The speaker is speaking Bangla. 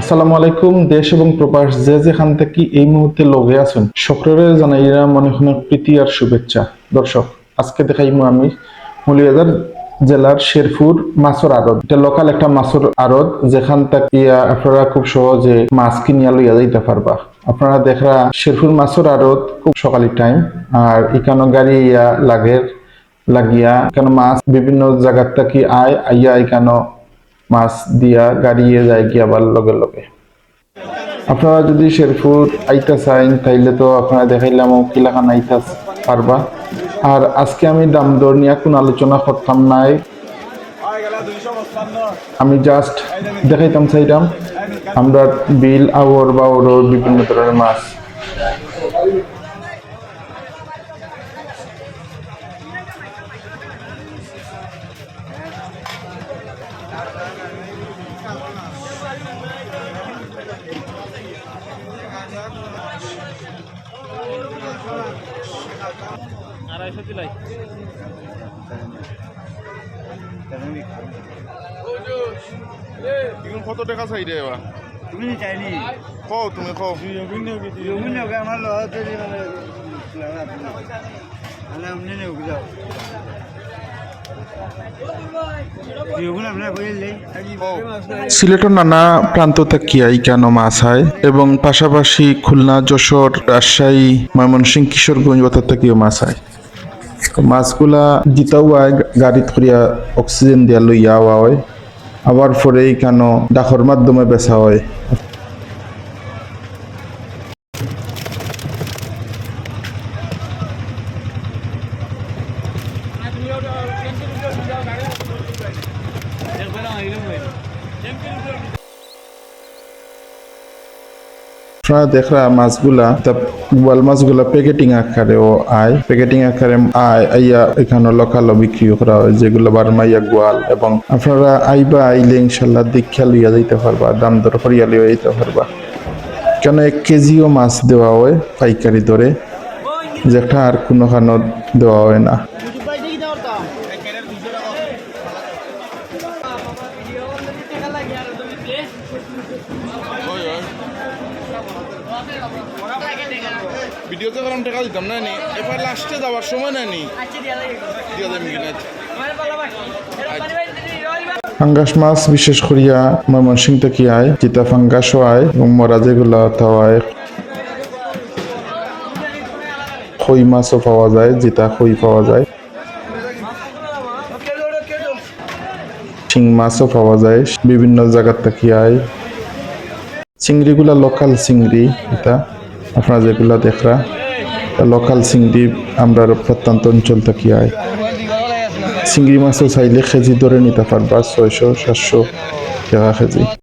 আসসালামু আলাইকুম, দেশ এবং প্রবাস, যে যেখান থেকে এই মুহূর্তে লগে আছেন, সকলের জানাইরা মনে হয় প্রীতি আর শুভেচ্ছা। দর্শক, আজকে দেখাইমু আমি মলিয়াদার জেলার শেরপুর মাছর আড়ত। এটা লোকাল একটা মাছর আড়ত, যেখান থেকে আপনারা খুব সহজে মাছ কিনিয়া লইয়া যাইতে পারবা। আপনারা দেখরা শেরপুর মাছর আড়ত খুব সকালি টাইম আর এখানে গাড়ি ইয়া লাগের লাগিয়া এখানে মাছ বিভিন্ন জায়গার থেকে আয়, আইয়া এখানে মাছ দিয়া গাড়িয়ে যায় কি আবার লগে লগে। আপনারা যদি শেরপুর আইতা চাইন, তাইলে তো আপনারা দেখাইলাম কিলাখান আইতা পারবা। আর আজকে আমি দাম দর নিয়ে কোনো আলোচনা করতাম নাই। আমি জাস্ট দেখাইতাম চাইতাম, আমরা বিল আওর বা ওর বিভিন্ন ধরনের মাছ। আড়াইশো কত টাকা চাই রে এবার? তুমি চাইনি কও তুমি কও। তুমি ওকে আমার মানে আপনি যাও সিলেটের নানা প্রান্ত থেকে কেন মাছ হয় এবং পাশাপাশি খুলনা যশোর রাজশাহী ময়মনসিংহ কিশোরগঞ্জ ওটা থেকেও মাছ হয়। মাছগুলা দিতাও হয় গাড়িত করিয়া অক্সিজেন দিয়া লইয়া আওয়া হয়। আবার পরে কেন ডাকর মাধ্যমে বেচা হয়। আপনারা দেখরা মাছগুলা, তা বোয়াল মাছগুলা প্যাকেটিং আকারে ও আয়। প্যাকেটিং আকারে আয়, আইয়া এখানে লোকালো বিক্রি করা হয়, যেগুলো বারমাইয়া গোয়াল এবং আপনারা আইবা আইলে ইনশাল্লাহ দীক্ষা লইয়া যাইতে পারবা, দাম দর করিয়া লইয়া যাইতে পারবা। কেন এক কেজিও মাছ দেওয়া হয় পাইকারি দরে, যেটা আর কোনো খানো দেওয়া হয় না। ওই ওই ভিডিওতে করাম টাকা দিতাম না নি? এবার লাস্টে যাওয়ার সময় না? নি দিয়া যাবে কিনা ফাঙ্গাস মাছ বিশেষ করিয়া ময়মনসিং থেকে আয় যেটা ফাঙ্গাসও আয় এবং মরা যেগুলা তাও আয়। খই মাছও পাওয়া যায় যেটা খই পাওয়া যায়। শিং মাছও পাওয়া যায় বিভিন্ন জায়গার থেকে আয়। চিংড়িগুলা লোকাল চিংড়ি এটা। আপনারা যেগুলা দেখরা লোকাল চিংড়ি আমরা প্রত্যন্ত অঞ্চল থাকি আয়। চিংড়ি মাছও চাইলে কেজি ধরে নিতে পারবা, ছয়শো, সাতশো টাকা কেজি।